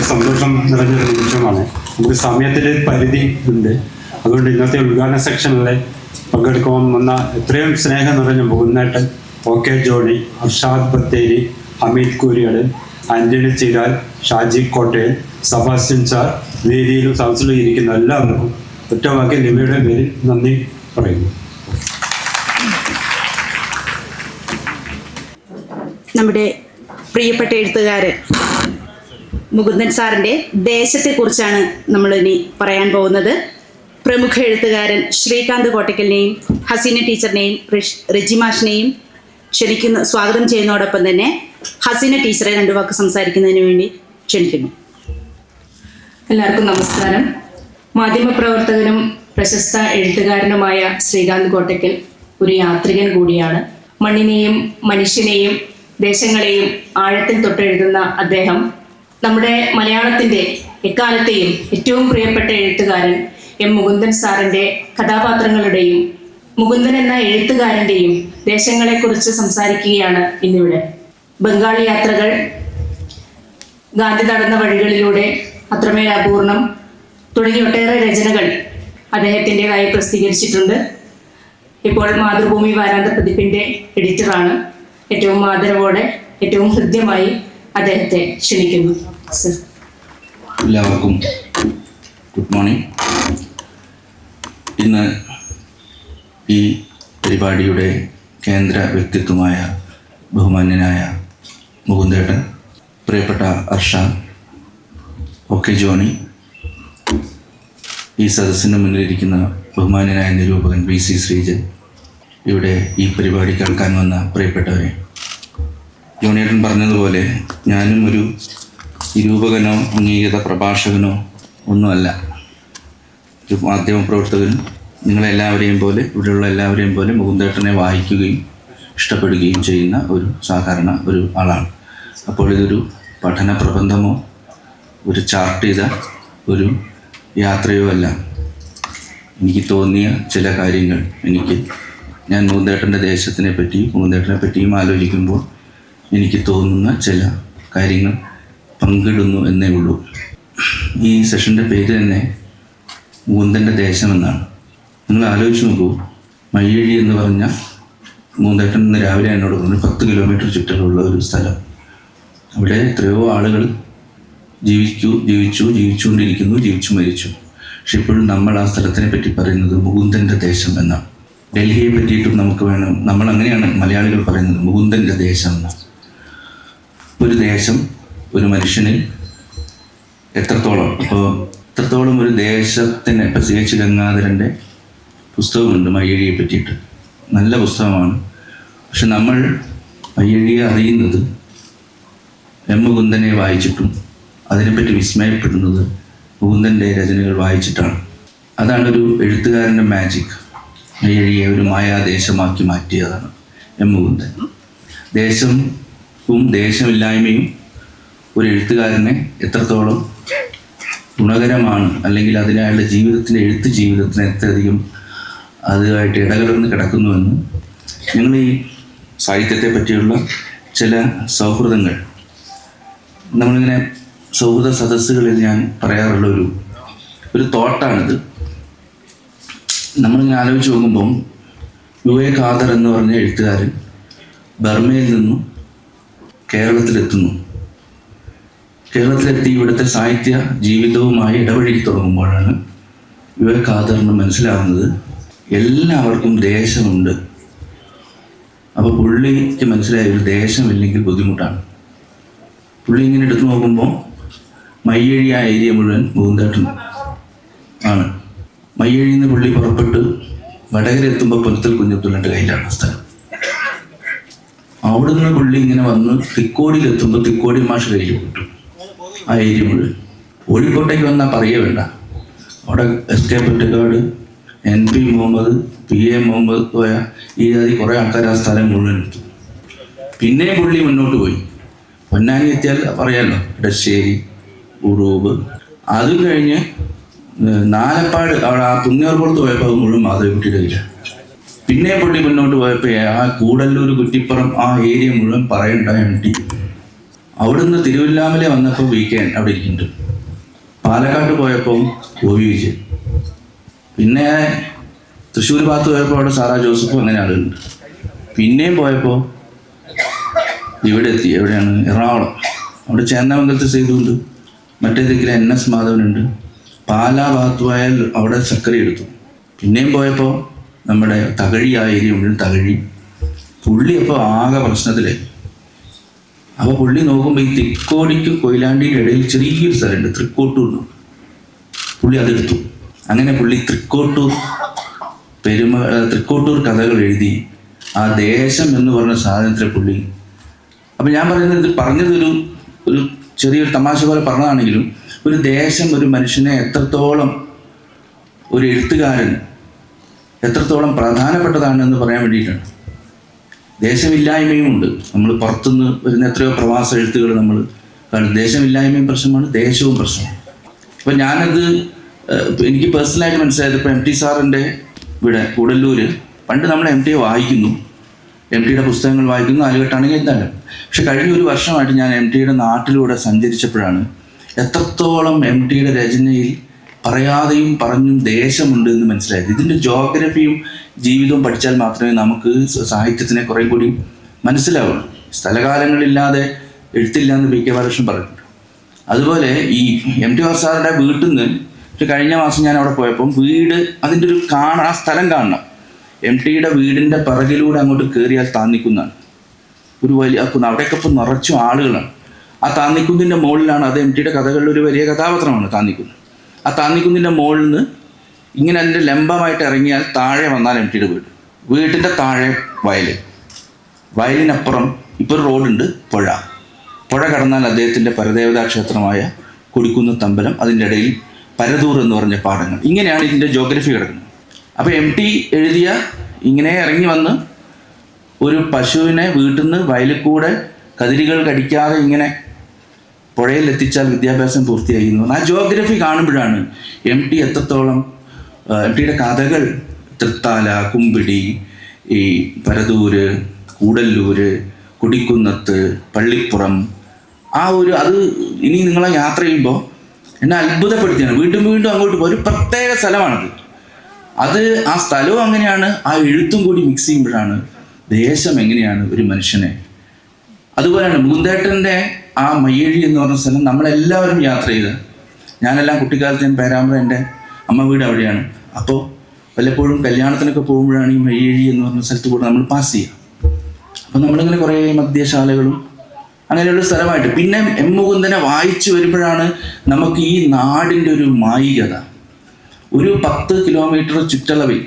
വളരെ സന്തോഷം നിറഞ്ഞൊരു നിമിഷമാണ്. നമുക്ക് സമയത്തിന്റെ പരിധി ഉണ്ട്. അതുകൊണ്ട് ഇന്നത്തെ ഉദ്ഘാടന സെക്ഷനിലെ പങ്കെടുക്കുവാൻ വന്ന എത്രയും സ്നേഹം നിറഞ്ഞ മുകുന്നേട്ടൻ O K Johny Arshad Bathery Hameed Kooriyad Antony Chiral Shaji Kottayan Sebastian sir വേദിയിലും സദസ്സിലും ഇരിക്കുന്ന എല്ലാവർക്കും ഒറ്റവാക്കി ലിബിയുടെ പേരിൽ നന്ദി പറയുന്നു. നമ്മുടെ പ്രിയപ്പെട്ട എഴുത്തുകാരൻ മുകുന്ദൻ സാറിന്റെ ദേശത്തെക്കുറിച്ചാണ് നമ്മൾ ഇനി പറയാൻ പോകുന്നത്. പ്രമുഖ എഴുത്തുകാരൻ ശ്രീകാന്ത് കോട്ടക്കലിനെയും ഹസീന ടീച്ചറിനെയും റിജിമാഷിനെയും ക്ഷണിക്കുന്ന സ്വാഗതം ചെയ്യുന്നതോടൊപ്പം തന്നെ ഹസീന ടീച്ചറെ രണ്ടു വാക്ക് സംസാരിക്കുന്നതിന് വേണ്ടി ക്ഷണിക്കുന്നു. എല്ലാവർക്കും നമസ്കാരം. മാധ്യമപ്രവർത്തകനും പ്രശസ്ത എഴുത്തുകാരനുമായ ശ്രീകാന്ത് കോട്ടയ്ക്കൽ ഒരു യാത്രികൻ കൂടിയാണ്. മണ്ണിനെയും മനുഷ്യനെയും ദേശങ്ങളെയും ആഴത്തിൽ തൊട്ടെഴുതുന്ന അദ്ദേഹം നമ്മുടെ മലയാളത്തിന്റെ എക്കാലത്തെയും ഏറ്റവും പ്രിയപ്പെട്ട എഴുത്തുകാരൻ എം മുകുന്ദൻ സാറിന്റെ കഥാപാത്രങ്ങളുടെയും മുകുന്ദൻ എന്ന എഴുത്തുകാരന്റെയും ദേശങ്ങളെക്കുറിച്ച് സംസാരിക്കുകയാണ് ഇന്നിവിടെ. ബംഗാൾ യാത്രകൾ ഗാന്ധി നടന്ന വഴികളിലൂടെ അത്രമേൽ അപൂർണം തുടങ്ങി ഒട്ടേറെ രചനകൾ അദ്ദേഹത്തിന്റെതായി പ്രസിദ്ധീകരിച്ചിട്ടുണ്ട്. ഇപ്പോൾ മാതൃഭൂമി വാരാന്ത പതിപ്പിന്റെ എഡിറ്ററാണ്. ഏറ്റവും ആദരവോടെ ഏറ്റവും ഹൃദ്യമായി അദ്ദേഹത്തെ ക്ഷണിക്കുന്നു. സർ. എല്ലാവർക്കും ഗുഡ് മോർണിംഗ്. ഇന്ന് ഈ പരിപാടിയുടെ കേന്ദ്ര വ്യക്തിത്വമായ ബഹുമാന്യനായ മുകുന്ദേട്ടൻ പ്രിയപ്പെട്ട അർഷ ഒക്കെ ജോണി ഈ സദസ്സിന് മുന്നിലിരിക്കുന്ന ബഹുമാന്യനായ നിരൂപകൻ വി സി ശ്രീജൻ ഇവിടെ ഈ പരിപാടി കേൾക്കാൻ വന്ന പ്രിയപ്പെട്ടവരെ ജോണിയേട്ടൻ പറഞ്ഞതുപോലെ ഞാനും ഒരു നിരൂപകനോ അംഗീകൃത പ്രഭാഷകനോ ഒന്നുമല്ല. ഒരു മാധ്യമപ്രവർത്തകനും നിങ്ങളെല്ലാവരെയും പോലെ ഇവിടെയുള്ള എല്ലാവരെയും പോലെ മുകുന്ദേട്ടനെ വായിക്കുകയും ഇഷ്ടപ്പെടുകയും ചെയ്യുന്ന ഒരു സാധാരണ ഒരു ആളാണ്. അപ്പോൾ ഇതൊരു പഠന പ്രബന്ധമോ ഒരു ചാർട്ട് ചെയ്ത ഒരു യാത്രയോ അല്ല. എനിക്ക് തോന്നിയ ചില കാര്യങ്ങൾ എനിക്ക് ഞാൻ മുകുന്ദേട്ടന്റെ ദേശത്തിനെ പറ്റിയും മുകുന്ദേട്ടനെ പറ്റിയും ആലോചിക്കുമ്പോൾ എനിക്ക് തോന്നുന്ന ചില കാര്യങ്ങൾ പങ്കിടുന്നു എന്നേ ഉള്ളൂ. ഈ സെഷന്റെ പേര് തന്നെ മൂന്തന്റെ ദേശം എന്നാണ്. നിങ്ങൾ ആലോചിച്ച് നോക്കൂ. മയ്യഴി എന്ന് പറഞ്ഞ മൂന്തേട്ടൻ ഇന്ന് രാവിലെ എന്നോട് പറഞ്ഞു പത്ത് കിലോമീറ്റർ ചുറ്റലുള്ള ഒരു സ്ഥലം. അവിടെ എത്രയോ ആളുകൾ ജീവിച്ചു ജീവിച്ചു ജീവിച്ചുകൊണ്ടിരിക്കുന്നു ജീവിച്ചു മരിച്ചു. പക്ഷെ ഇപ്പോഴും നമ്മൾ ആ സ്ഥലത്തിനെ പറ്റി പറയുന്നത് മുകുന്ദന്റെ ദേശം എന്നാണ്. ഡൽഹിയെ പറ്റിയിട്ടും നമുക്ക് വേണം നമ്മൾ അങ്ങനെയാണ് മലയാളികൾ പറയുന്നത് മുകുന്ദന്റെ ദേശം എന്നാണ്. ഒരു ദേശം ഒരു മനുഷ്യനിൽ എത്രത്തോളം? ഇപ്പോൾ എത്രത്തോളം ഒരു ദേശത്തിന് ഇപ്പം സി എച്ച് ഗംഗാധരന്റെ പുസ്തകമുണ്ട് മയ്യഴിയെ പറ്റിയിട്ട്. നല്ല പുസ്തകമാണ്. പക്ഷെ നമ്മൾ മയ്യഴിയെ അറിയുന്നത് എം മുകുന്ദനെ വായിച്ചിട്ടും അതിനെപ്പറ്റി വിസ്മയപ്പെടുന്നത് മുകുന്ദന്റെ രചനകൾ വായിച്ചിട്ടാണ്. അതാണ് ഒരു എഴുത്തുകാരന്റെ മാജിക് മയ്യഴിയെ ഒരു മായാദേശമാക്കി മാറ്റിയതാണ് എം മുകുന്ദൻ ദേശവും ദേഷ്യമില്ലായ്മയും ഒരു എഴുത്തുകാരനെ എത്രത്തോളം ഗുണകരമാണ് അല്ലെങ്കിൽ അതിനയാളുടെ ജീവിതത്തിന്റെ എഴുത്ത് ജീവിതത്തിന് എത്രയധികം അതുമായിട്ട് ഇടകലർന്ന് കിടക്കുന്നുവെന്ന് ഞങ്ങൾ ഈ സാഹിത്യത്തെ പറ്റിയുള്ള ചില സൗഹൃദങ്ങൾ. നമ്മളിങ്ങനെ സൗഹൃദ സദസ്സുകളിൽ ഞാൻ പറയാറുള്ള ഒരു ഒരു തോട്ടാണിത്. നമ്മളിങ്ങനെ ആലോചിച്ച് നോക്കുമ്പം യു എ ഖാദർ എന്ന് പറഞ്ഞ എഴുത്തുകാരൻ ബർമയിൽ നിന്നും കേരളത്തിലെത്തുന്നു. കേരളത്തിലെത്തി ഇവിടുത്തെ സാഹിത്യ ജീവിതവുമായി ഇടപഴകി തുടങ്ങുമ്പോഴാണ് ഖാദറിന് മനസ്സിലാവുന്നത് എല്ലാവർക്കും ദേശമുണ്ട്. അപ്പോൾ പുള്ളിക്ക് മനസ്സിലായ ഒരു ദേശമില്ലെങ്കിൽ ബുദ്ധിമുട്ടാണ്. പുള്ളി ഇങ്ങനെ എടുത്തു നോക്കുമ്പോൾ മയ്യഴി ആ ഏരിയ മുഴുവൻ പൂന്തേട്ടൻ ആണ്. മയ്യഴിയിൽ നിന്ന് പുള്ളി പുറപ്പെട്ട് വടകര എത്തുമ്പോൾ പുനത്തിൽ കുഞ്ഞത്തുള്ളന്റെ കയ്യിലാണ് സ്ഥലം. അവിടുന്ന് പുള്ളി ഇങ്ങനെ വന്ന് തിക്കോടിയിൽ എത്തുമ്പോൾ തിക്കോടി മാഷ് കയ്യിൽ കിട്ടും. ആ ഏരിയ മുഴുവൻ. കോഴിക്കോട്ടേക്ക് വന്നാൽ പറയേ വേണ്ട. അവിടെ S K Pottekkatt N P Muhammad P A Muhammad പോയ ഈ ജാതി കുറേ ആൾക്കാർ ആ സ്ഥലം മുഴുവൻ എടുത്തു. പിന്നെയും പുള്ളി മുന്നോട്ട് പോയി. പൊന്നാനി എത്തിയാൽ പറയാമല്ലോ ഇടശ്ശേരി ഉറൂബ്. അതും കഴിഞ്ഞ് നാലപ്പാട് അവിടെ ആ പുണ്യാർപുറത്ത് പോയപ്പോൾ അത് മുഴുവൻ മാധവിക്കുട്ടിയുടെ കയ്യിലാണ് പിന്നെ പുള്ളി മുന്നോട്ട് പോയപ്പോൾ ആ കൂടല്ലൂർ കുറ്റിപ്പുറം ആ ഏരിയ മുഴുവൻ പറയണ്ട എം ടി. അവിടുന്ന് തിരുവല്ലാമല വന്നപ്പോൾ വീക്കെൻഡ് അവിടെ ഇരിക്കുന്നുണ്ട്. പാലക്കാട്ട് പോയപ്പോൾ ഒ വി വിജയൻ. പിന്നെ തൃശ്ശൂർ ഭാഗത്ത് പോയപ്പോൾ അവിടെ സാറാ ജോസഫും അങ്ങനെ ആളുണ്ട് പിന്നെയും പോയപ്പോൾ ഇവിടെ എത്തി. എവിടെയാണ്? എറണാകുളം. അവിടെ ചേന്നാമംഗലത്ത് സേതുണ്ട് മറ്റേതെങ്കിലും എൻ എസ് മാധവനുണ്ട്. പാലാ ഭാഗത്ത് പോയാൽ അവിടെ ചക്കര എടുത്തു. പിന്നെയും പോയപ്പോൾ നമ്മുടെ തകഴി ആയിരിക്കും തകഴി. പുള്ളി അപ്പോൾ ആകെ പ്രശ്നത്തിലായി അപ്പോൾ പുള്ളി നോക്കുമ്പോൾ ഈ തിക്കോടിക്കും കൊയിലാണ്ടിയുടെ ഇടയിൽ ചെറിയൊരു സ്ഥലമുണ്ട് തൃക്കോട്ടൂർ. പുള്ളി അതെടുത്തു. അങ്ങനെ പുള്ളി തൃക്കോട്ടൂർ പെരുമ തൃക്കോട്ടൂർ കഥകൾ എഴുതി ആ ദേശം എന്ന് പറഞ്ഞ സാധനത്തിലെ പുള്ളി. അപ്പം ഞാൻ പറയുന്നത് ഇത് പറഞ്ഞതൊരു ഒരു ചെറിയൊരു തമാശ പോലെ പറഞ്ഞതാണെങ്കിലും ഒരു ദേശം ഒരു മനുഷ്യനെ എത്രത്തോളം ഒരു എഴുത്തുകാരന് എത്രത്തോളം പ്രധാനപ്പെട്ടതാണ് എന്ന് പറയാൻ വേണ്ടിയിട്ടാണ്. ദേശമില്ലായ്മയും ഉണ്ട് നമ്മൾ പുറത്തുനിന്ന് വരുന്ന എത്രയോ പ്രവാസ എഴുത്തുകൾ നമ്മൾ കാരണം ദേശമില്ലായ്മയും പ്രശ്നമാണ് ദേശവും പ്രശ്നമാണ്. അപ്പം ഞാനത് എനിക്ക് പേഴ്സണലായിട്ട് മനസ്സിലായത് ഇപ്പോൾ എം ടി സാറിന്റെ ഇവിടെ കൂടല്ലൂർ പണ്ട് നമ്മൾ എം ടിയെ വായിക്കുന്നു. എം ടിയുടെ പുസ്തകങ്ങൾ വായിക്കുന്നു. നാലുകെട്ടാണെങ്കിൽ എന്താണ്? പക്ഷെ കഴിഞ്ഞ ഒരു വർഷമായിട്ട് ഞാൻ എം ടിയുടെ നാട്ടിലൂടെ സഞ്ചരിച്ചപ്പോഴാണ് എത്രത്തോളം എം ടിയുടെ രചനയിൽ പറയാതെയും പറഞ്ഞും ദേശമുണ്ട് എന്ന് മനസ്സിലായത്. ഇതിന്റെ ജോഗ്രഫിയും ജീവിതവും പഠിച്ചാൽ മാത്രമേ നമുക്ക് സാഹിത്യത്തിനെ കുറേ കൂടി മനസ്സിലാവുള്ളൂ. സ്ഥലകാലങ്ങളില്ലാതെ എഴുത്തില്ല എന്ന് പി കെ ബാലകൃഷ്ണൻ പറഞ്ഞിട്ടുണ്ട്. അതുപോലെ ഈ എം ടി സാറിന്റെ വീട്ടിൽ നിന്ന് ഒരു കഴിഞ്ഞ മാസം ഞാൻ അവിടെ പോയപ്പം വീട് അതിന്റെ ഒരു കാണാൻ ആ സ്ഥലം കാണണം. എം ടിയുടെ വീടിന്റെ പിറകിലൂടെ അങ്ങോട്ട് കയറിയാൽ താന്നിക്കുന്നതാണ് ഒരു വലിയ കുന്ന് അവിടെയൊക്കെ ഇപ്പം നിറച്ചും ആളുകളാണ്. ആ താന്നിക്കുന്നിന്റെ മുകളിലാണ് അത് എം ടിയുടെ കഥകളിൽ ഒരു വലിയ കഥാപാത്രമാണ് താന്നിക്കുന്ന്. ആ താന്നിക്കുന്നിന്റെ മുകളിൽ നിന്ന് ഇങ്ങനെ അതിന്റെ ലംബമായിട്ട് ഇറങ്ങിയാൽ താഴെ വന്നാൽ എം ടിയുടെ വീട്. വീട്ടിന്റെ താഴെ വയൽ. വയലിനപ്പുറം ഇപ്പോൾ റോഡുണ്ട് പുഴ. പുഴ കടന്നാൽ അദ്ദേഹത്തിന്റെ പരദേവതാ ക്ഷേത്രമായ കൊടിക്കുന്ന തമ്പലം അതിന്റെ ഇടയിൽ പരദൂർ എന്ന് പറഞ്ഞ പാടങ്ങൾ. ഇങ്ങനെയാണ് ഇതിന്റെ ജോഗ്രഫി കിടക്കുന്നത്. അപ്പോൾ എം ടി എഴുതിയ ഇങ്ങനെ ഇറങ്ങി വന്ന് ഒരു പശുവിനെ വീട്ടിൽ നിന്ന് വയലിൽ കൂടെ കതിരികൾ കടിക്കാതെ ഇങ്ങനെ പുഴയിൽ എത്തിച്ചാൽ വിദ്യാഭ്യാസം പൂർത്തിയായി എന്ന് ആ ജോഗ്രഫി കാണുമ്പോഴാണ് എം ടി എത്രത്തോളം എം ടിയുടെ കഥകൾ തൃത്താല കുമ്പിടി ഈ പരതൂര് കൂടല്ലൂര് കുടിക്കുന്നത്ത് പള്ളിപ്പുറം ആ ഒരു അത് ഇനി നിങ്ങളെ യാത്ര ചെയ്യുമ്പോൾ എന്നെ അത്ഭുതപ്പെടുത്തിയാണ്. വീണ്ടും വീണ്ടും അങ്ങോട്ട് ഒരു പ്രത്യേക സ്ഥലമാണത്. അത് ആ സ്ഥലവും അങ്ങനെയാണ്. ആ എഴുത്തും കൂടി മിക്സ് ചെയ്യുമ്പോഴാണ് ദേശം എങ്ങനെയാണ് ഒരു മനുഷ്യനെ. അതുപോലെയാണ് മുകുന്ദേട്ടന്റെ ആ മയ്യഴി എന്ന് പറഞ്ഞ സ്ഥലം നമ്മളെല്ലാവരും യാത്ര ചെയ്ത്. ഞാനെല്ലാം കുട്ടിക്കാലത്ത് ഞാൻ പേരാമ്പ്ര എന്റെ അമ്മ വീട് അവിടെയാണ്. അപ്പോൾ വല്ലപ്പോഴും കല്യാണത്തിനൊക്കെ പോകുമ്പോഴാണ് ഈ മയ്യഴി എന്ന് പറഞ്ഞ സ്ഥലത്ത് കൂടെ നമ്മൾ പാസ് ചെയ്യുക. അപ്പം നമ്മളിങ്ങനെ കുറേ മദ്യശാലകളും അങ്ങനെയുള്ള സ്ഥലമായിട്ട്. പിന്നെ എം മുകുന്ദനെ വായിച്ചു വരുമ്പോഴാണ് നമുക്ക് ഈ നാടിന്റെ ഒരു മായികത. ഒരു പത്ത് കിലോമീറ്റർ ചുറ്റളവിൽ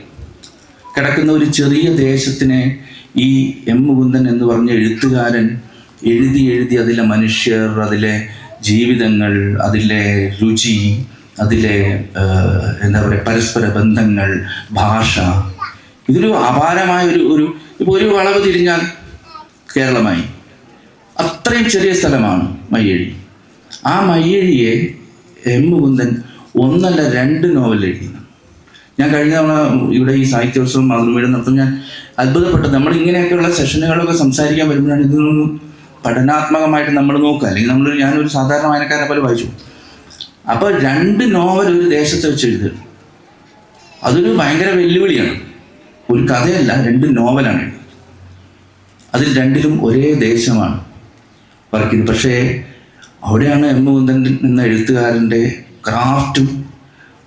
കിടക്കുന്ന ഒരു ചെറിയ ദേശത്തിനെ ഈ എം മുകുന്ദൻ എന്ന് പറഞ്ഞ എഴുത്തുകാരൻ എഴുതി എഴുതി അതിലെ മനുഷ്യർ അതിലെ ജീവിതങ്ങൾ അതിലെ രുചി അതിലെ എന്താ പറയുക പരസ്പര ബന്ധങ്ങൾ ഭാഷ. ഇതൊരു അപാരമായ ഒരു ഒരു ഇപ്പോൾ ഒരു വളവ് തിരിഞ്ഞാൽ കേരളമായി. അത്രയും ചെറിയ സ്ഥലമാണ് മയ്യഴി. ആ മയ്യഴിയെ എം മുകുന്ദൻ ഒന്നല്ല രണ്ട് നോവൽ എഴുതുന്നു ഞാൻ കഴിഞ്ഞ തവണ ഇവിടെ ഈ സാഹിത്യോത്സവം മാതൃമീട് നടത്തും ഞാൻ അത്ഭുതപ്പെട്ടത് നമ്മൾ ഇങ്ങനെയൊക്കെയുള്ള സെഷനുകളൊക്കെ സംസാരിക്കാൻ വരുമ്പോഴാണ് ഇതൊന്നും പഠനാത്മകമായിട്ട് നമ്മൾ നോക്കുക. അല്ലെങ്കിൽ നമ്മൾ ഞാനൊരു സാധാരണ വായനക്കാരനെ പോലെ വായിച്ചു. അപ്പോൾ രണ്ട് നോവൽ ഒരു ദേശത്ത് വെച്ച് എഴുതുക അതൊരു ഭയങ്കര വെല്ലുവിളിയാണ്. ഒരു കഥയല്ല രണ്ട് നോവലാണ്. അതിൽ രണ്ടിലും ഒരേ ദേശമാണ് വരയ്ക്കുന്നത് പക്ഷേ അവിടെയാണ് എം മുകുന്ദൻ എന്ന എഴുത്തുകാരന്റെ ക്രാഫ്റ്റും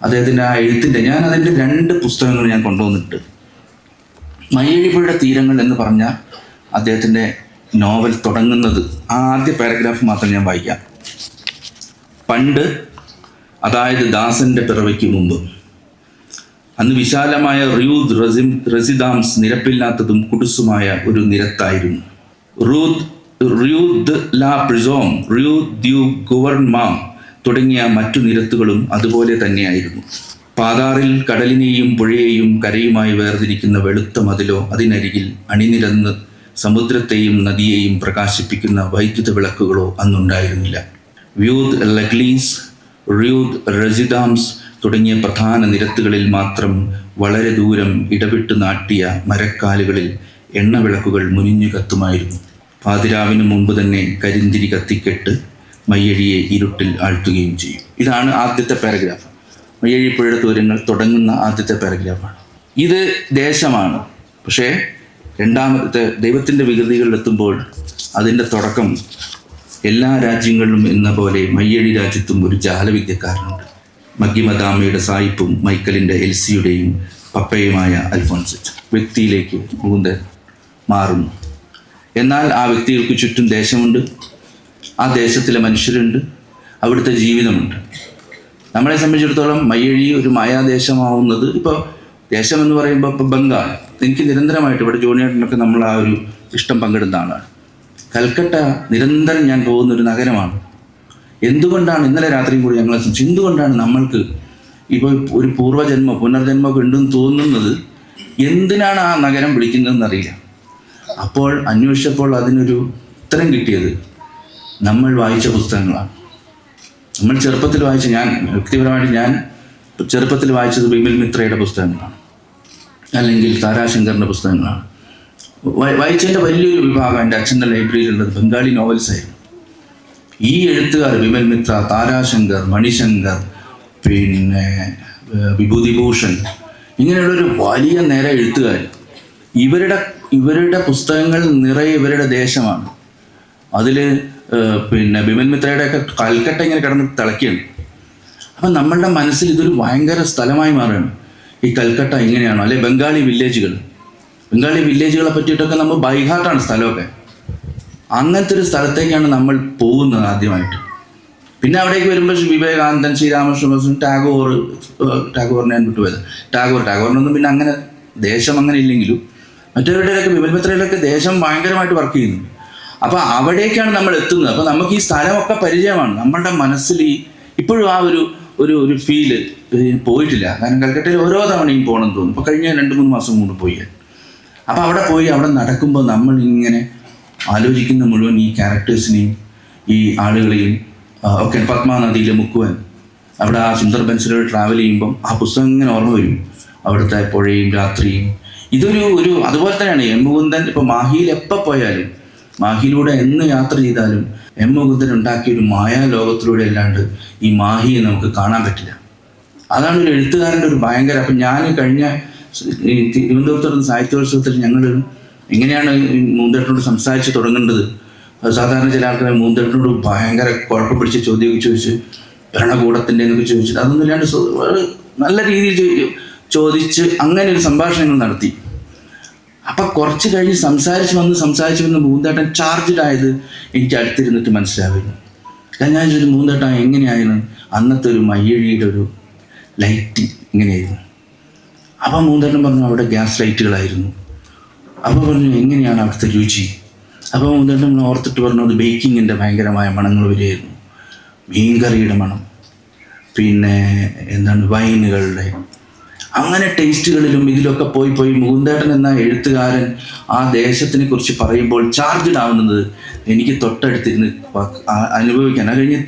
അദ്ദേഹത്തിന്റെ ആ എഴുത്തിന്റെ ഞാൻ അതിന്റെ രണ്ട് പുസ്തകങ്ങൾ ഞാൻ കൊണ്ടുവന്നിട്ടുണ്ട്. മയ്യഴിപ്പുഴയുടെ തീരങ്ങൾ എന്ന് പറഞ്ഞ അദ്ദേഹത്തിന്റെ നോവൽ തുടങ്ങുന്നത് ആദ്യ പാരഗ്രാഫ് മാത്രം ഞാൻ വായിക്കാം. പണ്ട് അതായത് ദാസന്റെ പിറവയ്ക്ക് മുമ്പ് അന്ന് വിശാലമായ റൂത്ത് റസിം റെസിഡാംസ് നിരപ്പില്ലാത്തതും കുടുസുമായ ഒരു നിരത്തായിരുന്നു. റൂദ് റൂദ് ലാ പ്രിസോം റൂദ് ദ്യൂ ഗുവർമാം തുടങ്ങിയ മറ്റു നിരത്തുകളും അതുപോലെ തന്നെയായിരുന്നു. പാതാറിൽ കടലിനെയും പുഴയെയും കരയുമായി വേർതിരിക്കുന്ന വെളുത്ത മതിലോ അതിനരികിൽ അണിനിരന്ന് സമുദ്രത്തെയും നദിയെയും പ്രകാശിപ്പിക്കുന്ന വൈദ്യുത വിളക്കുകളോ അന്നുണ്ടായിരുന്നില്ല. വ്യൂദ് ലഗ്ലീസ് റൂദ് റസിദാംസ് തുടങ്ങിയ പ്രധാന നിരത്തുകളിൽ മാത്രം വളരെ ദൂരം ഇടവിട്ട് നാട്ടിയ മരക്കാലുകളിൽ എണ്ണവിളക്കുകൾ മുനിഞ്ഞു കത്തുമായിരുന്നു. പാതിരാവിന് മുമ്പ് തന്നെ കരിന്തിരി കത്തിക്കെട്ട് മയ്യഴിയെ ഇരുട്ടിൽ ആഴ്ത്തുകയും ചെയ്യും. ഇതാണ് ആദ്യത്തെ പാരഗ്രാഫ്. മയ്യഴി പുഴയുടെ ദൂരങ്ങൾ തുടങ്ങുന്ന ആദ്യത്തെ പാരഗ്രാഫാണ്. ഇത് ദേശമാണ്. പക്ഷേ രണ്ടാമത്തെ ദൈവത്തിന്റെ വികൃതികളിലെത്തുമ്പോൾ അതിന്റെ തുടക്കം എല്ലാ രാജ്യങ്ങളിലും എന്ന പോലെ മയ്യഴി രാജ്യത്തും ഒരു ജാലവിദ്യക്കാരനുണ്ട്. മഗ്യമദാമയുടെ സായിപ്പും മൈക്കലിന്റെ എൽസിയുടെയും പപ്പയുമായ അൽഫോൺസ് വ്യക്തിയിലേക്ക് മുകുന്ദൻ മാറുന്നു. എന്നാൽ ആ വ്യക്തികൾക്ക് ചുറ്റും ദേശമുണ്ട്. ആ ദേശത്തിലെ മനുഷ്യരുണ്ട്. അവിടുത്തെ ജീവിതമുണ്ട്. നമ്മളെ സംബന്ധിച്ചിടത്തോളം മയ്യഴി ഒരു മായാദേശമാവുന്നത് ഇപ്പോൾ ദേശം എന്ന് പറയുമ്പോൾ ഇപ്പോൾ ബംഗാൾ. എനിക്ക് നിരന്തരമായിട്ട് ഇവിടെ ജോണിയേട്ടനൊക്കെ നമ്മൾ ആ ഒരു ഇഷ്ടം പങ്കിടുന്ന ആളാണ് കൽക്കട്ട നിരന്തരം ഞാൻ പോകുന്ന ഒരു നഗരമാണ്. എന്തുകൊണ്ടാണ് ഇന്നലെ രാത്രിയും കൂടി ഞങ്ങളെ എന്തുകൊണ്ടാണ് നമ്മൾക്ക് ഇപ്പോൾ ഒരു പൂർവജന്മ പുനർജന്മമൊക്കെ ഉണ്ടെന്ന് തോന്നുന്നത്? എന്തിനാണ് ആ നഗരം വിളിക്കുന്നതെന്ന് അറിയില്ല അപ്പോൾ അന്വേഷിച്ചപ്പോൾ അതിനൊരു ഉത്തരം കിട്ടിയത് നമ്മൾ വായിച്ച പുസ്തകങ്ങളാണ്. നമ്മൾ ചെറുപ്പത്തിൽ വായിച്ച ഞാൻ വ്യക്തിപരമായിട്ട് ഞാൻ ചെറുപ്പത്തിൽ വായിച്ചത് ബിമിൽ മിത്രയുടെ പുസ്തകങ്ങളാണ്. അല്ലെങ്കിൽ താരാശങ്കറിന്റെ പുസ്തകങ്ങളാണ്. വായി- വായിച്ചതിന്റെ വലിയൊരു വിഭാഗം എന്റെ അച്ഛന്റെ ലൈബ്രറിയിലുള്ളത് ബംഗാളി നോവൽസ് ആയിരുന്നു. ഈ എഴുത്തുകാർ വിമൽ മിത്ര താരാശങ്കർ മണിശങ്കർ പിന്നെ വിഭൂതിഭൂഷൺ ഇങ്ങനെയുള്ളൊരു വലിയ നേരെ എഴുത്തുകാർ. ഇവരുടെ ഇവരുടെ പുസ്തകങ്ങൾ നിറയെ ഇവരുടെ ദേശമാണ്. അതിൽ പിന്നെ ബിമൽ മിത്രയുടെയൊക്കെ കൽക്കട്ട ഇങ്ങനെ കിടന്ന് തിളക്കിയാണ് അപ്പം നമ്മളുടെ മനസ്സിൽ ഇതൊരു ഭയങ്കര സ്ഥലമായി മാറുകയാണ്. ഈ കൽക്കട്ട ഇങ്ങനെയാണോ? അല്ലെ ബംഗാളി വില്ലേജുകൾ ബംഗാളി വില്ലേജുകളെ പറ്റിയിട്ടൊക്കെ നമ്മൾ ബൈഹാട്ടാണ് സ്ഥലമൊക്കെ. അങ്ങനത്തെ ഒരു സ്ഥലത്തേക്കാണ് നമ്മൾ പോകുന്നത് ആദ്യമായിട്ട്. പിന്നെ അവിടേക്ക് വരുമ്പോൾ വിവേകാനന്ദൻ ശ്രീരാമകൃഷ്ണ ടാഗോർ ടാഗോറിനെ ഞാൻ വിട്ടുപോയത്. ടാഗോർ ടാഗോറിനൊന്നും പിന്നെ അങ്ങനെ ദേശം അങ്ങനെ ഇല്ലെങ്കിലും മറ്റവരുടെയൊക്കെ വിമൽപത്രയിലൊക്കെ ദേശം ഭയങ്കരമായിട്ട് വർക്ക് ചെയ്യുന്നു. അപ്പോൾ അവിടേക്കാണ് നമ്മൾ എത്തുന്നത്. അപ്പോൾ നമുക്ക് ഈ സ്ഥലമൊക്കെ പരിചയമാണ്. നമ്മളുടെ മനസ്സിൽ ഈ ഇപ്പോഴും ആ ഒരു ഒരു ഒരു ഫീൽ പോയിട്ടില്ല. കാരണം കൽക്കട്ടയിൽ ഓരോ തവണയും പോകണം തോന്നും ഇപ്പോൾ കഴിഞ്ഞ രണ്ട് മൂന്ന് മാസം മുമ്പ് പോയി. അപ്പോൾ അവിടെ പോയി അവിടെ നടക്കുമ്പോൾ നമ്മൾ ഇങ്ങനെ ആലോചിക്കുന്ന മുഴുവൻ ഈ ക്യാരക്ടേഴ്സിനെയും ഈ ആളുകളെയും ഒക്കെ പത്മാനദിയിലെ മുക്കുവൻ അവിടെ ആ സുന്ദർബൻസിലൂടെ ട്രാവൽ ചെയ്യുമ്പം ആ പുസ്തകം ഇങ്ങനെ ഓർമ്മ വരും. അവിടുത്തെ പുഴയും രാത്രിയും. ഇതൊരു ഒരു അതുപോലെ തന്നെയാണ്. എം മുകുന്ദൻ ഇപ്പോൾ മാഹിയിൽ എപ്പോൾ പോയാലും മാഹിയിലൂടെ എന്ന് യാത്ര ചെയ്താലും എം മുകുന്ദൻ ഉണ്ടാക്കിയ ഒരു മായാലോകത്തിലൂടെ അല്ലാണ്ട് ഈ മാഹിയെ നമുക്ക് കാണാൻ പറ്റില്ല. അതാണ് ഒരു എഴുത്തുകാരന്റെ ഒരു ഭയങ്കര അപ്പം ഞാൻ കഴിഞ്ഞ തിരുവനന്തപുരത്തുള്ള സാഹിത്യോത്സവത്തിൽ ഞങ്ങൾ എങ്ങനെയാണ് ഈ മൂന്തേട്ടനോട് സംസാരിച്ച് തുടങ്ങേണ്ടത്? സാധാരണ ചില ആൾക്കാർ മൂന്തേട്ടനോട് ഭയങ്കര കുഴപ്പം പിടിച്ച് ചോദ്യമൊക്കെ ചോദിച്ച് ഭരണകൂടത്തിന്റെ എന്നൊക്കെ ചോദിച്ചിട്ട് അതൊന്നും ഇല്ലാണ്ട് നല്ല രീതിയിൽ ചോദിച്ച് അങ്ങനെ ഒരു സംഭാഷണങ്ങൾ നടത്തി. അപ്പൊ കുറച്ച് കഴിഞ്ഞ് സംസാരിച്ച് വന്ന് സംസാരിച്ച് വന്ന് മൂന്നേട്ടൻ ചാർജ്ഡ് ആയത് എനിക്ക് അടുത്തിരുന്നിട്ട് മനസ്സിലാവുന്നു. ഞാൻ ചോദിച്ചു മൂന്തേട്ടൻ എങ്ങനെയായിരുന്നു അന്നത്തെ ഒരു മയ്യഴിയുടെ ഒരു ലൈറ്റ് ഇങ്ങനെയായിരുന്നു. അപ്പം മൂന്നേട്ടൻ പറഞ്ഞു അവിടെ ഗ്യാസ് ലൈറ്റുകളായിരുന്നു. അപ്പോൾ പറഞ്ഞു എങ്ങനെയാണ് അവിടുത്തെ രുചി? അപ്പോൾ മൂന്നേട്ടൻ ഓർത്തിട്ട് പറഞ്ഞു അത് ബേക്കിങ്ങിന്റെ ഭയങ്കരമായ മണങ്ങൾ വരികയായിരുന്നു മീൻകറിയുടെ മണം. പിന്നെ എന്താണ് വൈനുകളുടെ അങ്ങനെ ടേസ്റ്റുകളിലും ഇതിലൊക്കെ പോയി പോയി മുകുന്ദേട്ടൻ എന്ന എഴുത്തുകാരൻ ആ ദേശത്തിനെ കുറിച്ച് പറയുമ്പോൾ ചാർജ്ഡ് ആവുന്നത് എനിക്ക് തൊട്ടടുത്തിരുന്ന് അനുഭവിക്കാൻ. അത് കഴിഞ്ഞ്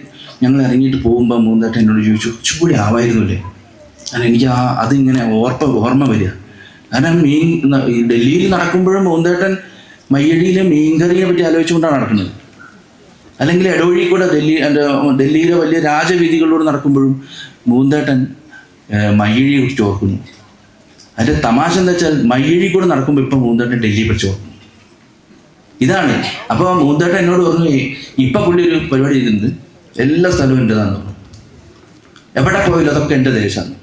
ഞങ്ങൾ ഇറങ്ങിയിട്ട് പോകുമ്പോൾ മുകുന്ദേട്ടൻ എന്നോട് ചോദിച്ചു കുറച്ചുകൂടി ആവായിരുന്നില്ലേ? കാരണം എനിക്ക് ആ അതിങ്ങനെ ഓർപ്പ ഓർമ്മ വരിക. കാരണം മീൻ ഡൽഹിയിൽ നടക്കുമ്പോഴും മുകുന്ദേട്ടൻ മയ്യടിയിലെ മീൻകറിയെ പറ്റി ആലോചിച്ചുകൊണ്ടാണ് നടക്കുന്നത്. അല്ലെങ്കിൽ ഇടവഴി കൂടെ ഡൽഹി ഡൽഹിയിലെ വലിയ രാജവീതികളിലൂടെ നടക്കുമ്പോഴും മൂന്തേട്ടൻ ഏഹ്, മയ്യഴിയെ കുറിച്ച് ഓർക്കുന്നു. അതിന്റെ തമാശ എന്താ വെച്ചാൽ മയ്യഴി കൂടെ നടക്കുമ്പോൾ ഇപ്പം മൂന്തേട്ടൻ ഡൽഹി കുറിച്ച് ഓർക്കുന്നു ഇതാണ്. അപ്പോൾ മൂന്തേട്ടൻ എന്നോട് പറഞ്ഞു "ഏയ്, ഇപ്പം പുള്ളി ഒരു പരിപാടി ചെയ്തിട്ടുണ്ട് എല്ലാ സ്ഥലവും എന്റെതാന്ന് പറഞ്ഞു. എവിടെ പോയില്ല അതൊക്കെ എന്റെ ദേശമാണ്.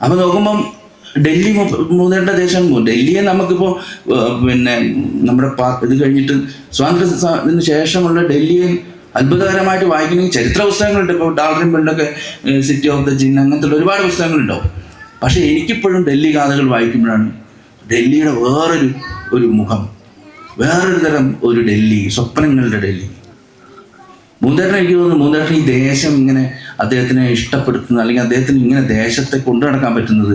അപ്പോൾ നോക്കുമ്പം ഡൽഹി മൂന്നേട്ട ദേശം ഡൽഹിയെ നമുക്കിപ്പോൾ പിന്നെ നമ്മുടെ ഇത് കഴിഞ്ഞിട്ട് സ്വാതന്ത്ര്യത്തിന് ശേഷമുള്ള ഡൽഹിയെ അത്ഭുതകരമായിട്ട് വായിക്കണമെങ്കിൽ ചരിത്ര പുസ്തകങ്ങളുണ്ട് ഇപ്പോൾ Dalrymple city of the djinn അങ്ങനത്തെ ഒരുപാട് പുസ്തകങ്ങളുണ്ടാവും. പക്ഷേ എനിക്കിപ്പോഴും ഡൽഹി കഥകൾ വായിക്കുമ്പോഴാണ് ഡൽഹിയുടെ വേറൊരു ഒരു മുഖം. വേറൊരു തരം ഒരു ഡൽഹി സ്വപ്നങ്ങളുടെ ഡൽഹി. മൂന്നേട്ടൻ എനിക്ക് തോന്നുന്നു മൂന്നേട്ടൻ ഈ ദേശം ഇങ്ങനെ അദ്ദേഹത്തിനെ ഇഷ്ടപ്പെടുത്തുന്ന അല്ലെങ്കിൽ അദ്ദേഹത്തിന് ഇങ്ങനെ ദേശത്തെ കൊണ്ടു നടക്കാൻ പറ്റുന്നത്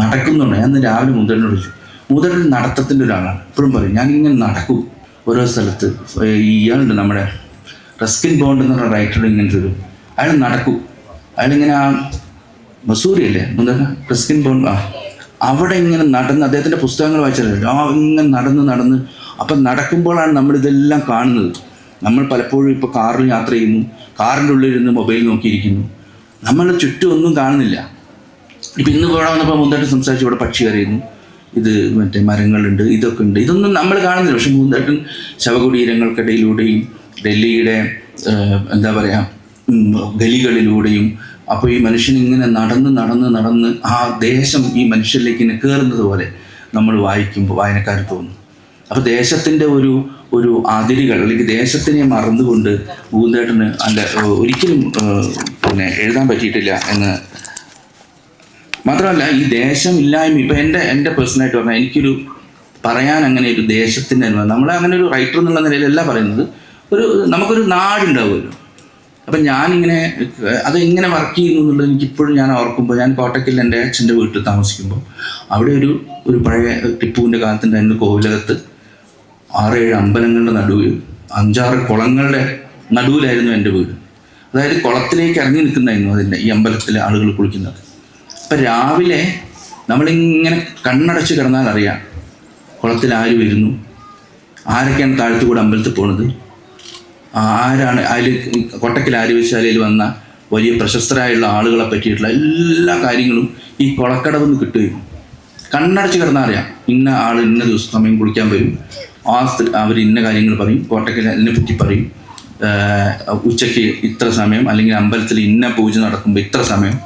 നടക്കുന്നുണ്ട്. ഞാൻ രാവിലെ മൂന്നേട്ടനോട് ചോദിച്ചു മൂന്നേട്ടൻ നടത്തത്തിന്റെ ഒരാളാണ്. എപ്പോഴും പറയും ഞാനിങ്ങനെ നടക്കും ഓരോ സ്ഥലത്ത്. ഇയാളുണ്ട് നമ്മുടെ റസ്കിൻ ബോണ്ട് എന്ന് പറഞ്ഞ റൈറ്റർ ഇങ്ങനത്തെ ഒരു അയാൾ നടക്കും. അയാളിങ്ങനെ ആ മസൂരി അല്ലേ റസ്കിൻ ബോണ്ട് ആ. അവിടെ ഇങ്ങനെ നടന്ന് അദ്ദേഹത്തിന്റെ പുസ്തകങ്ങൾ വായിച്ചല്ലോ ആ ഇങ്ങനെ നടന്ന് നടന്ന് അപ്പം നടക്കുമ്പോഴാണ് നമ്മളിതെല്ലാം കാണുന്നത്. നമ്മൾ പലപ്പോഴും ഇപ്പോൾ കാറിൽ യാത്ര ചെയ്യുന്നു. കാറിന്റെ ഉള്ളിലിരുന്ന് മൊബൈൽ നോക്കിയിരിക്കുന്നു. നമ്മൾ ചുറ്റും ഒന്നും കാണുന്നില്ല. ഇപ്പം ഇന്ന് ഇവിടെ വന്നപ്പോൾ മുന്തായിട്ട് സംസാരിച്ചു. ഇവിടെ പക്ഷി അറിയുന്നു ഇത് മറ്റേ മരങ്ങളുണ്ട്. ഇതൊക്കെ ഉണ്ട്. ഇതൊന്നും നമ്മൾ കാണുന്നില്ല. പക്ഷെ മുന്തായിട്ടും ശവകുടീരങ്ങൾക്കിടയിലൂടെയും ഡൽഹിയുടെ എന്താ പറയുക ഗലികളിലൂടെയും അപ്പോൾ ഈ മനുഷ്യൻ ഇങ്ങനെ നടന്ന് നടന്ന് നടന്ന് ആ ദേശം ഈ മനുഷ്യരിലേക്ക് ഇങ്ങനെ കയറുന്നത് പോലെ നമ്മൾ വായിക്കുമ്പോൾ വായനക്കാർ തോന്നും. അപ്പോൾ ദേശത്തിന്റെ ഒരു ഒരു അതിരുകൾ അല്ലെങ്കിൽ ദേശത്തിനെ മറന്നുകൊണ്ട് ഭൂന്തേട്ടന് അല്ല ഒരിക്കലും പിന്നെ എഴുതാൻ പറ്റിയിട്ടില്ല എന്ന് മാത്രമല്ല ഈ ദേശം ഇല്ലായ്മ ഇപ്പം എന്റെ എന്റെ പേഴ്സണലായിട്ട് പറഞ്ഞാൽ എനിക്കൊരു പറയാൻ അങ്ങനെ ഒരു ദേശത്തിന്റെ നമ്മളെ അങ്ങനെ ഒരു റൈറ്റർ എന്നുള്ള നിലയിലല്ല പറയുന്നത്. ഒരു നമുക്കൊരു നാടുണ്ടാവുമല്ലോ. അപ്പം ഞാനിങ്ങനെ അത് എങ്ങനെ വർക്ക് ചെയ്യുന്നു എന്നുള്ളത് എനിക്ക് ഇപ്പോഴും ഞാൻ ഓർക്കുമ്പോൾ ഞാൻ കോട്ടക്കിൽ എന്റെ അച്ഛന്റെ വീട്ടിൽ താമസിക്കുമ്പോൾ അവിടെ ഒരു ഒരു പഴയ ടിപ്പുവിന്റെ കാലത്തുണ്ടായിരുന്ന കോവിലകത്ത് ആറേഴ് അമ്പലങ്ങളുടെ നടുവിൽ അഞ്ചാറ് കുളങ്ങളുടെ നടുവിലായിരുന്നു എന്റെ വീട്. അതായത് കുളത്തിലേക്ക് ഇറങ്ങി നിൽക്കുന്നതായിരുന്നു അതിന്റെ ഈ അമ്പലത്തിലെ ആളുകൾ കുളിക്കുന്നത്. അപ്പം രാവിലെ നമ്മളിങ്ങനെ കണ്ണടച്ച് കിടന്നാൽ അറിയാം കുളത്തിൽ ആര് വരുന്നു ആരൊക്കെയാണ് താഴത്തുകൂടെ അമ്പലത്തിൽ പോണത്? ആരാണ് അതിൽ കൊട്ടക്കൽ ആര്യവശാലയിൽ വന്ന വലിയ പ്രശസ്തരായുള്ള ആളുകളെ പറ്റിയിട്ടുള്ള എല്ലാ കാര്യങ്ങളും ഈ കൊളക്കടവിൽ നിന്ന് കിട്ടുകയും കണ്ണടച്ച് കിടന്നാൽ അറിയാം. ഇന്ന ആൾ ഇന്ന ദിവസം സമയം കുളിക്കാൻ വരും. ആ അവർ ഇന്ന കാര്യങ്ങൾ പറയും. കോട്ടക്കൽ അതിനെ പറ്റി പറയും. ഉച്ചയ്ക്ക് ഇത്ര സമയം അല്ലെങ്കിൽ അമ്പലത്തിൽ ഇന്ന പൂജ നടക്കുമ്പോൾ ഇത്ര സമയം.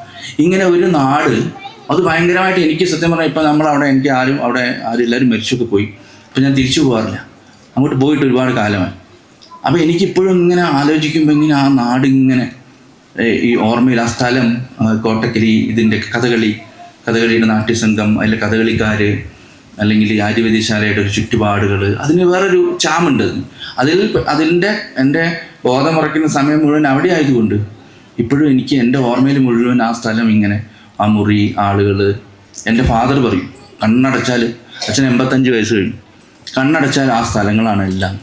ഇങ്ങനെ ഒരു നാട് അത് ഭയങ്കരമായിട്ട് എനിക്ക് സത്യം പറഞ്ഞാൽ ഇപ്പം നമ്മളവിടെ എനിക്ക് ആരും അവിടെ ആരും എല്ലാവരും മരിച്ചൊക്കെ പോയി. അപ്പം ഞാൻ തിരിച്ചു പോകാറില്ല അങ്ങോട്ട് പോയിട്ട് ഒരുപാട് കാലമായി. അപ്പോൾ എനിക്കിപ്പോഴും ഇങ്ങനെ ആലോചിക്കുമ്പോൾ ഇങ്ങനെ ആ നാട് ഇങ്ങനെ ഈ ഓർമ്മയിൽ ആ സ്ഥലം കോട്ടക്കലി ഇതിന്റെ കഥകളി കഥകളിയുടെ നാട്യസംഘം അതിലെ കഥകളിക്കാർ അല്ലെങ്കിൽ ഈ ഒരു ചുറ്റുപാടുകൾ അതിന് വേറൊരു ചാമുണ്ട്. അതിൽ അതിന്റെ എന്റെ ബോധമുറയ്ക്കുന്ന സമയം മുഴുവൻ അവിടെ ആയതുകൊണ്ട് ഇപ്പോഴും എനിക്ക് എന്റെ ഓർമ്മയിൽ മുഴുവൻ ആ സ്ഥലം ഇങ്ങനെ ആ മുറി ആളുകൾ എന്റെ ഫാദർ പറയും കണ്ണടച്ചാൽ അച്ഛൻ എൺപത്തഞ്ച് വയസ്സ് കഴിഞ്ഞു കണ്ണടച്ചാൽ ആ സ്ഥലങ്ങളാണ് എല്ലാം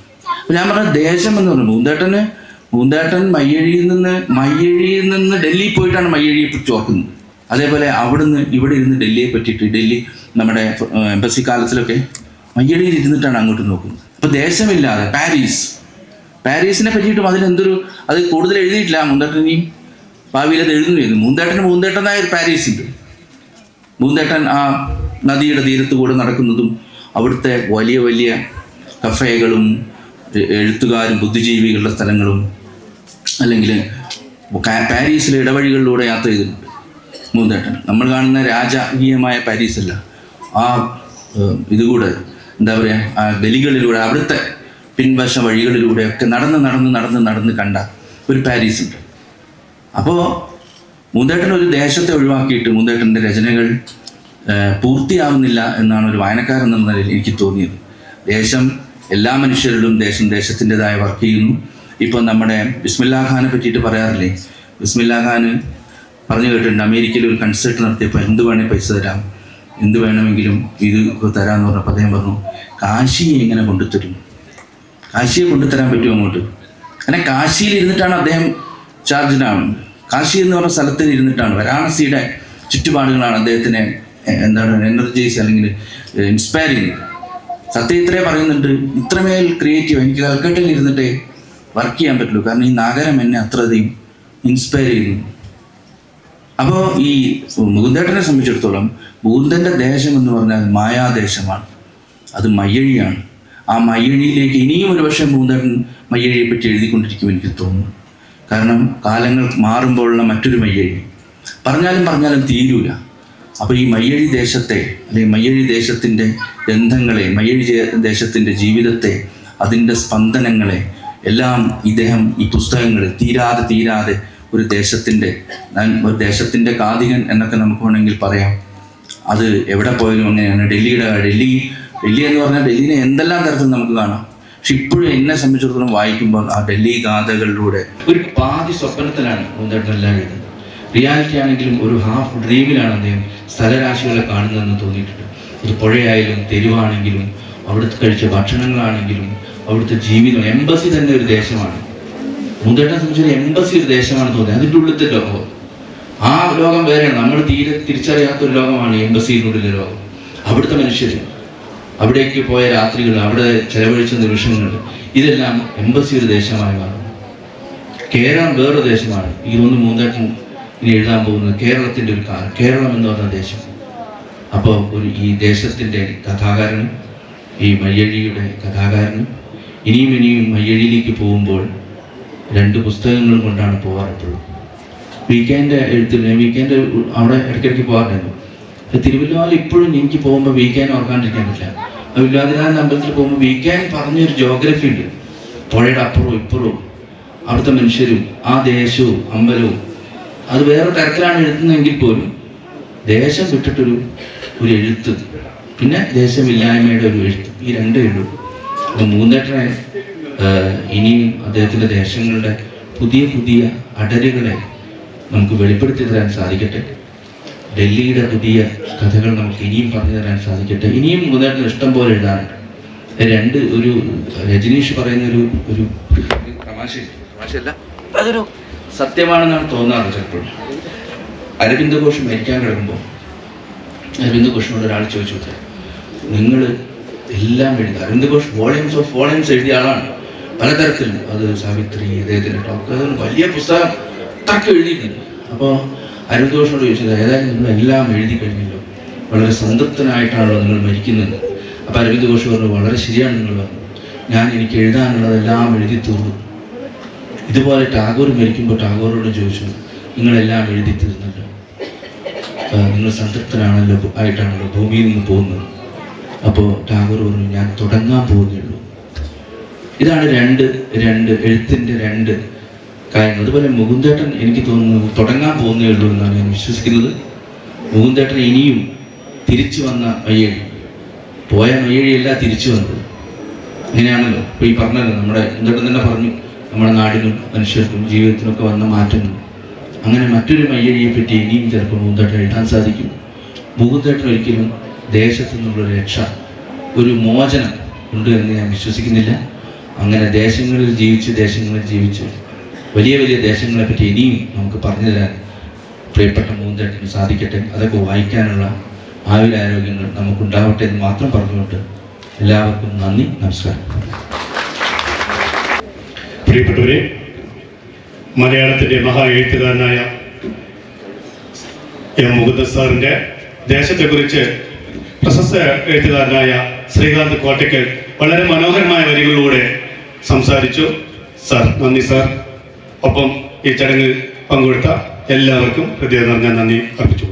ഞാൻ പറഞ്ഞ ദേശം എന്ന് പറഞ്ഞു മൂന്തേട്ടന് മൂന്തേട്ടൻ മയ്യഴിയിൽ നിന്ന് മയ്യഴിയിൽ നിന്ന് ഡൽഹിയിൽ പോയിട്ടാണ് മയ്യഴിയെ പറ്റി ഓർക്കുന്നത്. അതേപോലെ അവിടുന്ന് ഇവിടെ ഇരുന്ന് ഡൽഹിയെ പറ്റിയിട്ട് ഡൽഹി നമ്മുടെ എംബസി കാലത്തിലൊക്കെ മയ്യഴിയിൽ ഇരുന്നിട്ടാണ് അങ്ങോട്ട് നോക്കുന്നത്. അപ്പോൾ ദേശമില്ലാതെ പാരീസ്. പാരീസിനെ പറ്റിയിട്ടും അതിനെന്തൊരു അത് കൂടുതൽ എഴുതിയിട്ടില്ല മുന്തേട്ടൻ ഇനിയും. ഭാവിയിൽ അത് എഴുതുന്നു മൂന്തേട്ടന് മൂന്തേട്ടനായ ഒരു പാരീസ് ഉണ്ട് മൂന്തേട്ടൻ ആ നദിയുടെ തീരത്ത് കൂടെ നടക്കുന്നതും അവിടുത്തെ വലിയ വലിയ കഫേകളും എഴുത്തുകാരും ബുദ്ധിജീവികളുടെ സ്ഥലങ്ങളും അല്ലെങ്കിൽ പാരീസിലെ ഇടവഴികളിലൂടെ യാത്ര ചെയ്തിട്ടുണ്ട്. മൂന്നേട്ടൻ. നമ്മൾ കാണുന്ന രാജകീയമായ പാരീസ് അല്ല ആ ഇതുകൂടെ എന്താ പറയുക ആ ഗലികളിലൂടെ അവിടുത്തെ പിൻവശ വഴികളിലൂടെ ഒക്കെ നടന്ന് നടന്ന് നടന്ന് നടന്ന് കണ്ട ഒരു പാരീസ് ഉണ്ട് അപ്പോൾ മൂന്നേട്ടൻ ഒരു ദേശത്തെ ഒഴിവാക്കിയിട്ട് മൂന്നേട്ടന്റെ രചനകൾ പൂർത്തിയാവുന്നില്ല എന്നാണ് ഒരു വായനക്കാരൻ എന്ന നിലയിൽ എനിക്ക് തോന്നിയത്. ദേശം എല്ലാ മനുഷ്യരിലും ദേശം ദേശത്തിന്റെതായ വർക്ക് ചെയ്യുന്നു. ഇപ്പം നമ്മുടെ ബിസ്മില്ലാ ഖാനെ പറ്റിയിട്ട് പറയാറില്ലേ? ബിസ്മില്ലാ ഖാന് പറഞ്ഞു കേട്ടിട്ടുണ്ട് അമേരിക്കയിൽ ഒരു കൺസേർട്ട് നടത്തിയപ്പോൾ എന്ത് വേണേൽ പൈസ തരാം എന്ത് വേണമെങ്കിലും ഇത് തരാമെന്ന് പറഞ്ഞപ്പോൾ അദ്ദേഹം പറഞ്ഞു കാശിയെ എങ്ങനെ കൊണ്ടുത്തരും? കാശിയെ കൊണ്ടുതരാൻ പറ്റുമോ അങ്ങോട്ട്? അങ്ങനെ കാശിയിൽ ഇരുന്നിട്ടാണ് അദ്ദേഹം ചാർജിനാവുന്നത് കാശി എന്ന് പറഞ്ഞ സ്ഥലത്തിൽ ഇരുന്നിട്ടാണ്. വാരാണസിയുടെ ചുറ്റുപാടുകളാണ് അദ്ദേഹത്തിനെ എന്താണ് എനർജൈസ് അല്ലെങ്കിൽ ഇൻസ്പയർ ചെയ്യുന്നത്. സത്യം ഇത്രേ പറയുന്നുണ്ട്. ഇത്രമേൽ ക്രിയേറ്റീവ് എനിക്ക് കൽക്കട്ടയിൽ ഇരുന്നിട്ടേ വർക്ക് ചെയ്യാൻ പറ്റുള്ളൂ. കാരണം ഈ നഗരം എന്നെ അത്രയധികം ഇൻസ്പയർ ചെയ്യുന്നു. അപ്പോൾ ഈ മുകുന്ദേട്ടനെ സംബന്ധിച്ചിടത്തോളം മുകുന്ദന്റെ ദേശം എന്ന് പറഞ്ഞാൽ മായാദേശമാണ്. അത് മയ്യഴിയാണ്. ആ മയ്യഴിയിലേക്ക് ഇനിയും ഒരു പക്ഷേ മുകുന്ദേട്ടൻ മയ്യഴിയെ പറ്റി എഴുതിക്കൊണ്ടിരിക്കും എനിക്ക് തോന്നുന്നു. കാരണം കാലങ്ങൾ മാറുമ്പോഴുള്ള മറ്റൊരു മയ്യഴി. പറഞ്ഞാലും പറഞ്ഞാലും തീരൂല. അപ്പോൾ ഈ മയ്യഴി ദേശത്തെ അല്ലെങ്കിൽ മയ്യഴി ദേശത്തിന്റെ ബന്ധങ്ങളെ മയ്യഴി ദേശത്തിന്റെ ജീവിതത്തെ അതിന്റെ സ്പന്ദനങ്ങളെ എല്ലാം ഇദ്ദേഹം ഈ പുസ്തകങ്ങളിൽ തീരാതെ തീരാതെ ഒരു ദേശത്തിന്റെ ഒരു ദേശത്തിന്റെ കാതികൻ എന്നൊക്കെ നമുക്ക് വേണമെങ്കിൽ പറയാം. അത് എവിടെ പോയാലും അങ്ങനെയാണ്. ഡൽഹിയുടെ ഡൽഹി ഡൽഹി എന്ന് പറഞ്ഞാൽ ഡൽഹിനെ എന്തെല്ലാം തരത്തിൽ നമുക്ക് കാണാം. പക്ഷെ ഇപ്പോഴും എന്നെ സംബന്ധിച്ചിടത്തോളം വായിക്കുമ്പോൾ ആ ഡൽഹി ഗാഥകളിലൂടെ ഒരു പാതി സ്വപ്നത്തിലാണ് പൂന്തേട്ടനെല്ലാം എഴുതുന്നത് റിയാലിറ്റി ആണെങ്കിലും ഒരു ഹാഫ് ഡ്രീമിലാണ് അദ്ദേഹം സ്ഥലരാശികളെ കാണുന്നതെന്ന് തോന്നിയിട്ടുണ്ട്. ഒരു പുഴയായാലും തെരുവാണെങ്കിലും അവിടുത്തെ കഴിച്ച ഭക്ഷണങ്ങളാണെങ്കിലും അവിടുത്തെ ജീവിതം എംബസി തന്നെ ഒരു ദേശമാണ്. മുന്തേട്ടനെ സംബന്ധിച്ചൊരു എംബസി ഒരു ദേശമാണ് തോന്നിയത് അതിന്റെ ഉള്ളിലത്തെ ലോകം. ആ ലോകം വേറെയാണ്. നമ്മൾ തീരെ തിരിച്ചറിയാത്ത ഒരു ലോകമാണ് എംബസിയിനുള്ളിലെ ലോകം. അവിടുത്തെ മനുഷ്യർ അവിടേക്ക് പോയ രാത്രികൾ അവിടെ ചെലവഴിച്ച നിമിഷങ്ങൾ ഇതെല്ലാം എംബസി ഒരു ദേശമായി മാറും കേരളം വേറൊരു ദേശമാണ്. ഇതൊന്നും മൂന്നേട്ടൻ ഇനി എഴുതാൻ പോകുന്നത് കേരളത്തിന്റെ ഒരു കേരളം എന്ന് പറഞ്ഞ ദേശം. അപ്പോൾ ഒരു ഈ ദേശത്തിന്റെ കഥാകാരനും ഈ മയ്യഴിയുടെ കഥാകാരനും ഇനിയും ഇനിയും മയ്യഴിയിലേക്ക് പോകുമ്പോൾ രണ്ട് പുസ്തകങ്ങളും കൊണ്ടാണ് വീക്കെൻഡ് എഴുത്തിൽ വീക്കെൻഡ് അവിടെ ഇടയ്ക്കിടയ്ക്ക് പോകാറുണ്ടായിരുന്നു. പക്ഷെ ഇപ്പോഴും എനിക്ക് പോകുമ്പോൾ വീക്കെൻഡ് ഓർക്കാണ്ടിരിക്കാൻ പറ്റില്ല. വില്ലാതിനാഥൻ അമ്പലത്തിൽ പോകുമ്പോൾ വീക്കെൻഡ് പറഞ്ഞൊരു ജോഗ്രഫി ഉണ്ട്. പുഴയുടെ അപ്പുറവും ഇപ്പുറവും അവിടുത്തെ മനുഷ്യരും ആ ദേശവും അമ്പലവും അത് വേറെ തരത്തിലാണ് എഴുതുന്നതെങ്കിൽ പോലും ദേശം വിട്ടിട്ടൊരു ഒരു എഴുത്ത്. പിന്നെ ദേശമില്ലായ്മയുടെ ഒരു എഴുത്ത്. ഈ രണ്ടേ ഉള്ളൂ അപ്പം മൂന്നേട്ടനെ ഇനിയും അദ്ദേഹത്തിന്റെ ദേശങ്ങളുടെ പുതിയ പുതിയ അടരുകളെ നമുക്ക് വെളിപ്പെടുത്തി തരാൻ സാധിക്കട്ടെ. ഡൽഹിയുടെ പുതിയ കഥകൾ നമുക്ക് ഇനിയും പറഞ്ഞു തരാൻ സാധിക്കട്ടെ. ഇനിയും മൂന്നേട്ടന് ഇഷ്ടം പോലെ എഴുതാനുണ്ട് രണ്ട് ഒരു രജനീഷ് പറയുന്ന ഒരു ഒരു തമാശ തമാശയല്ല? അതൊരു സത്യമാണെന്നാണ് തോന്നാറ് ചിലപ്പോഴും അരവിന്ദ് ഘോഷ് മരിക്കാൻ കിടക്കുമ്പോൾ അരവിന്ദ് ഘോഷിനോട് ഒരാൾ ചോദിച്ചു നിങ്ങൾ എല്ലാം എഴുതി Aurobindo Ghosh volumes of volumes എഴുതിയ ആളാണ്. പലതരത്തിൽ അത് സാവിത്രി അദ്ദേഹത്തിന്റെ ടോക്ക് വലിയ പുസ്തകം. അത്രയ്ക്ക് എഴുതിയിട്ടുണ്ട്. അപ്പോൾ അരവിന്ദ് ഘോഷിനോട് ചോദിച്ചത് ഏതായാലും നിങ്ങൾ എല്ലാം എഴുതി കഴിഞ്ഞല്ലോ. വളരെ സംതൃപ്തനായിട്ടാണല്ലോ നിങ്ങൾ മരിക്കുന്നത്. അപ്പോൾ അരവിന്ദ് ഘോഷ് പറഞ്ഞു വളരെ ശരിയാണ് നിങ്ങൾ പറഞ്ഞു ഞാൻ എനിക്ക് എഴുതാനുള്ളതെല്ലാം എഴുതി തീർന്നു. ഇതുപോലെ ടാഗോർ മരിക്കുമ്പോൾ ടാഗോറോട് ചോദിച്ചു നിങ്ങളെല്ലാം എഴുതി തീർന്നല്ലോ ആ, നിങ്ങൾ സംതൃപ്തനാണല്ലോ ആയിട്ടാണല്ലോ ഭൂമിയിൽ നിന്ന് പോകുന്നത്? അപ്പോൾ ടാഗോർ പറഞ്ഞു ഞാൻ തുടങ്ങാൻ പോകുന്നുള്ളൂ. ഇതാണ് രണ്ട് രണ്ട് എഴുത്തിന്റെ രണ്ട് കാര്യങ്ങൾ. അതുപോലെ മുകുന്ദേട്ടൻ എനിക്ക് തോന്നുന്നു തുടങ്ങാൻ പോകുന്നേ ഉള്ളൂ എന്നാണ് ഞാൻ വിശ്വസിക്കുന്നത്. മുകുന്ദേട്ടൻ ഇനിയും തിരിച്ചു വന്ന മയ്യഴി പോയ മയ്യഴിയല്ല തിരിച്ചു വന്നത്. അങ്ങനെയാണല്ലോ. ഇപ്പോൾ ഈ പറഞ്ഞല്ലോ നമ്മുടെ എന്തോട്ടം തന്നെ പറഞ്ഞു നമ്മുടെ നാടിനും മനുഷ്യർക്കും ജീവിതത്തിനൊക്കെ വന്ന മാറ്റങ്ങൾ. അങ്ങനെ മറ്റൊരു മയ്യഴിയെ പറ്റി ഇനിയും ചിലപ്പോൾ മുകുന്ദേട്ടൻ എഴുതാൻ സാധിക്കും. മുകുന്ദേട്ടൻ ഒരിക്കലും ദേശത്തു നിന്നുള്ള രക്ഷ ഒരു മോചനം ഉണ്ട് എന്ന് ഞാൻ വിശ്വസിക്കുന്നില്ല. അങ്ങനെ ദേശങ്ങളിൽ ജീവിച്ച് ദേശങ്ങളിൽ ജീവിച്ച് വലിയ വലിയ ദേശങ്ങളെ പറ്റി ഇനിയും നമുക്ക് പറഞ്ഞു തരാൻ പ്രിയപ്പെട്ട മൂന്നേട്ടിന് സാധിക്കട്ടെ. അതൊക്കെ വായിക്കാനുള്ള ആയുരാരോഗ്യങ്ങൾ നമുക്കുണ്ടാവട്ടെ എന്ന് മാത്രം പറഞ്ഞുകൊണ്ട് എല്ലാവർക്കും നന്ദി നമസ്കാരം. പ്രിയപ്പെട്ടവരെ മലയാളത്തിന്റെ മഹാ എഴുത്തുകാരനായ എം മുകുന്ദ സാറിന്റെ ദേശത്തെക്കുറിച്ച് പ്രശസ്ത എഴുത്തുകാരനായ ശ്രീകാന്ത് കോട്ടയ്ക്കൽ വളരെ മനോഹരമായ വരികളിലൂടെ സംസാരിച്ചു. സാർ നന്ദി സാർ. ഒപ്പം ഈ ചടങ്ങിൽ പങ്കെടുത്ത എല്ലാവർക്കും ഹൃദയം നിറഞ്ഞ നന്ദി അർപ്പിച്ചു.